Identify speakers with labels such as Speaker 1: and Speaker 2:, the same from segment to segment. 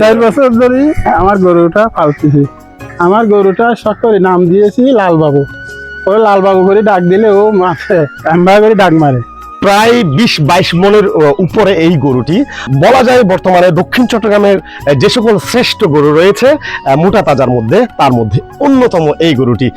Speaker 1: চার বছর ধরে আমার গরুটা পালতেছি। আমার গরুটা শখ করে নাম দিয়েছি লালবাবু। ওই লালবাবু করে ডাক দিলে ও মাছে কাম্বা করে ডাক মারে।
Speaker 2: প্রায় বিশ বাইশ মনের উপরে এই গরুটি। বলা যায় বর্তমানে দক্ষিণ চট্টগ্রামের যে সকল শ্রেষ্ঠ গরু রয়েছে মোটা তাজার মধ্যে তার মধ্যে অন্যতম এই গরুটি।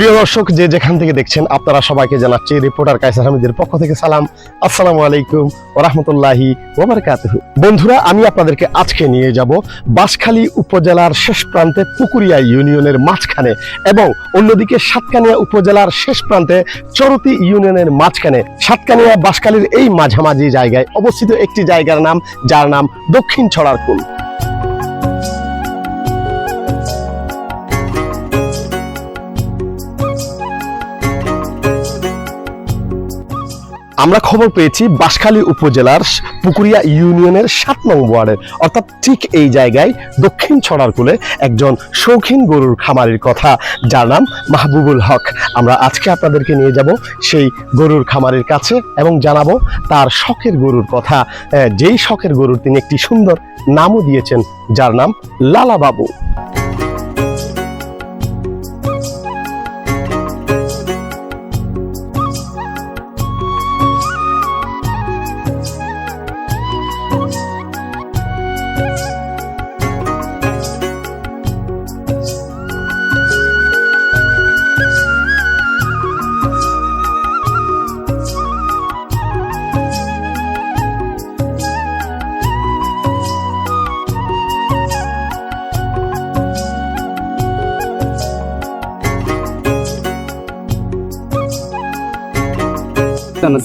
Speaker 2: প্রিয় দর্শক, যে যেখান থেকে দেখছেন, আপনারা সবাইকে জানাচ্ছি রিপোর্টার কাইসার হামিদের পক্ষ থেকে সালাম। আসসালামু আলাইকুম ওরহমতুল্লাহি ওবরকাতুহু। বন্ধুরা, আমি আপনাদেরকে আজকে নিয়ে যাব বাঁশখালী উপজেলার শেষ প্রান্তে পুকুরিয়া ইউনিয়নের মাঝখানে এবং অন্যদিকে সাতকানিয়া উপজেলার শেষ প্রান্তে চরতি ইউনিয়নের মাঝখানে। সাতকানিয়া বাঁশখালীর এই মাঝামাঝি জায়গায় অবস্থিত একটি জায়গার নাম, যার নাম দক্ষিণ ছড়ার কুল। আমরা খবর পেয়েছি বাঁশখালী উপজেলার পুকুরিয়া ইউনিয়নের সাত নং ওয়ার্ডের অর্থাৎ ঠিক এই জায়গায় দক্ষিণ ছড়ার কুলে একজন শৌখিন গরুর খামারির কথা, যার নাম মাহবুবুল হক। আমরা আজকে আপনাদেরকে নিয়ে যাব সেই গরুর খামারের কাছে এবং জানাব তার শখের গরুর কথা। যেই শখের গরুর তিনি একটি সুন্দর নামও দিয়েছেন, যার নাম লালা বাবু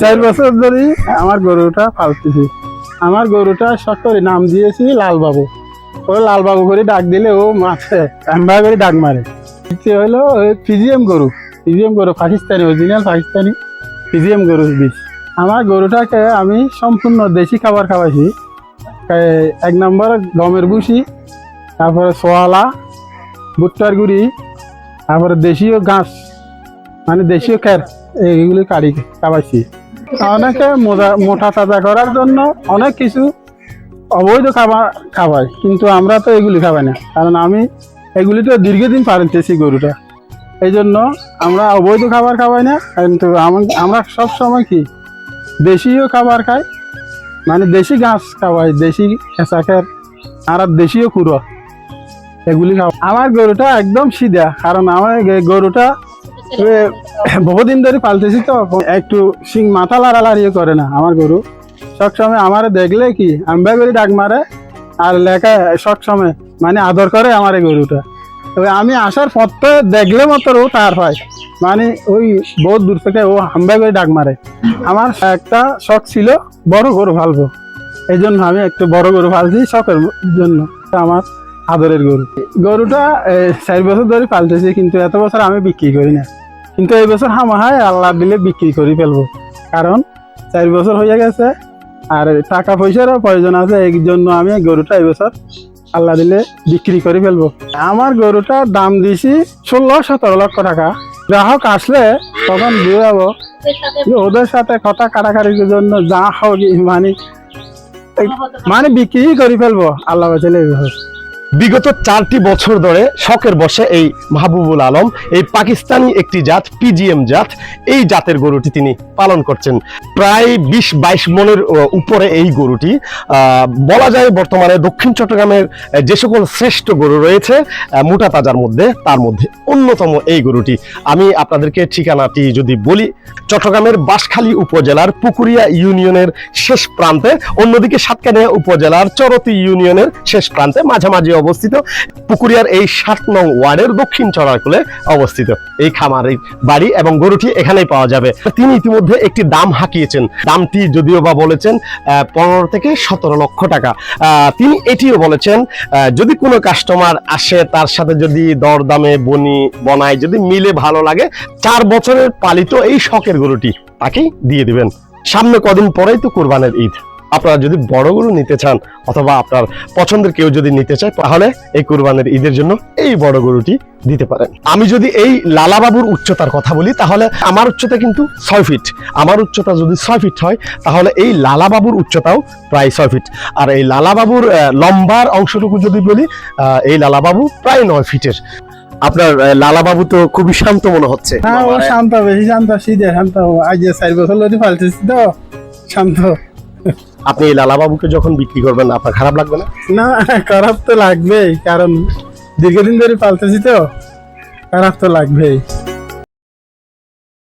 Speaker 1: চার বছর ধরে আমার গরুটা পালতেছি। আমার গরুটা শখ করে নাম দিয়েছি লালবাবু। ওই লালবাবু করে ডাক দিলে ও মাছে কাম্বা করে ডাক মারে। দ্বিতীয় হলো পিজিএম গরু। পিজিএম গরু পাকিস্তানি অরিজিনাল পাকিস্তানি পিজিএম গরু বীজ। আমার গরুটাকে আমি সম্পূর্ণ দেশি খাবার খাওয়াইছি। এক নম্বর গমের ভুসি তারপরে সোয়ালা ভুট্টার গুড়ি তারপরে দেশীয় ঘাস মানে দেশীয় খের। এইগুলি কাড়ি খাওয়াইছি অনেকে মোটা তাজা করার জন্য অনেক কিছু অবৈধ খাবার খাওয়াই কিন্তু আমরা তো এগুলি খাবাই না। কারণ আমি এগুলি তো দীর্ঘদিন পালতেছি গরুটা। এই জন্য আমরা অবৈধ খাবার খাওয়াই না, কিন্তু আমরা সব সময় কি দেশীয় খাবার খাই মানে দেশি ঘাস খাওয়াই, দেশি খেসা খের আর দেশীয় কুড়ো, এগুলি খাওয়া। আমার গরুটা একদম সিধা, কারণ আমার গরুটা বহুদিন ধরে পালতেছি তো, একটু সিং মাথা লাড়ালাড়িও করে না আমার গরু। সবসময় আমার দেখলে কি আম্বা করে ডাক মারে আর লেখা সবসময় মানে আদর করে আমার এই গরুটা। তবে আমি আসার পথে দেখলে মতো ও তার হয়। মানে ওই বহুত দূর থেকে ও হাম্বা করে ডাক মারে। আমার একটা শখ ছিল, বড় গরু ফালবো এই জন্য আমি একটু বড় গরু ফালছি শখের জন্য। আমার আদরের গরু। গরুটা চার বছর ধরে পালতেছি, কিন্তু এত বছর আমি বিক্রি করি না। কিন্তু এই বছর হামাহায় আল্লাহ দিলে বিক্রি করে ফেলব। কারণ চার বছর হয়ে গেছে, আর টাকা পয়সারও প্রয়োজন আছে, এই জন্য আমি গরুটা এই বছর আল্লাহ দিলে বিক্রি করে ফেলব। আমার গরুটা দাম দিছি ষোলো, সতেরো লক্ষ টাকা। গ্রাহক আসলে তখন যে ওদের সাথে কথা কাটাকাটির জন্য যা হোক মানে মানে বিক্রি করে ফেলব, আল্লাহ বাঁচালে এই বছর।
Speaker 2: বিগত চারটি বছর ধরে শখের বসে এই মাহবুবুল আলম, এই পাকিস্তানি একটি জাত পিজিএম জাত, এই জাতের গরুটি তিনি পালন করছেন। প্রায় বিশ বাইশ মনের উপরে এই গরুটি। বলা যায় বর্তমানে দক্ষিণ চট্টগ্রামের যে সকল শ্রেষ্ঠ গরু রয়েছে মোটা তাজার মধ্যে তার মধ্যে অন্যতম এই গরুটি। আমি আপনাদেরকে ঠিকানাটি যদি বলি, চট্টগ্রামের বাঁশখালী উপজেলার পুকুরিয়া ইউনিয়নের শেষ প্রান্তে, অন্যদিকে সাতকানিয়া উপজেলার চরতি ইউনিয়নের শেষ প্রান্তে মাঝামাঝি অবস্থিত। পুকুরিয়ার এই সাত নং ওয়ার্ডের দক্ষিণ চড়াকুলে অবস্থিত। এই খামারের বাড়ি এবং গরুটি এখানেই পাওয়া যাবে। তিনি ইতিমধ্যে একটি দাম হাঁকিয়েছেন। দামটি যদিও বা বলেছেন পনেরো থেকে সতেরো লক্ষ টাকা। তিনি এটিও বলেছেন যদি কোনো কাস্টমার আসে, তার সাথে যদি দরদামে, বনি, বনায় যদি মিলে ভালো লাগে, চার বছরের পালিত এই শখের গরুটি তাকেই দিয়ে দিবেন। সামনে কদিন পরেই তো কোরবানের ঈদ। আপনারা যদি বড় গরু নিতে চান অথবা আপনার পছন্দের কেউ যদি নিতে চায়, তাহলে এই কুরবানের ঈদের জন্য এই বড় গরুটি দিতে পারেন। আমি যদি এই লালাবাবুর উচ্চতার কথা বলি, তাহলে আমার উচ্চতা কিন্তু ছয় ফিট আমার উচ্চতা যদি ছয় ফিট হয়, তাহলে এই লালাবাবুর উচ্চতাও প্রায় ছয় ফিট আর এই লালাবাবুর লম্বার অংশটুকু যদি বলি এই লালাবাবু প্রায় নয় ফিটের আপনার লালাবাবু তো খুবই শান্ত মনে হচ্ছে।
Speaker 1: হ্যাঁ ও শান্ত, বেশি শান্ত শান্ত। চার বছর পাল্টেছি তো, শান্ত।
Speaker 2: আপনি এই লালাবাবুকে যখন বিক্রি করবেন, আপনার খারাপ লাগবে না?
Speaker 1: না, খারাপ তো লাগবেই, কারণ দীর্ঘদিন ধরে পালতেছি তো, খারাপ তো লাগবেই।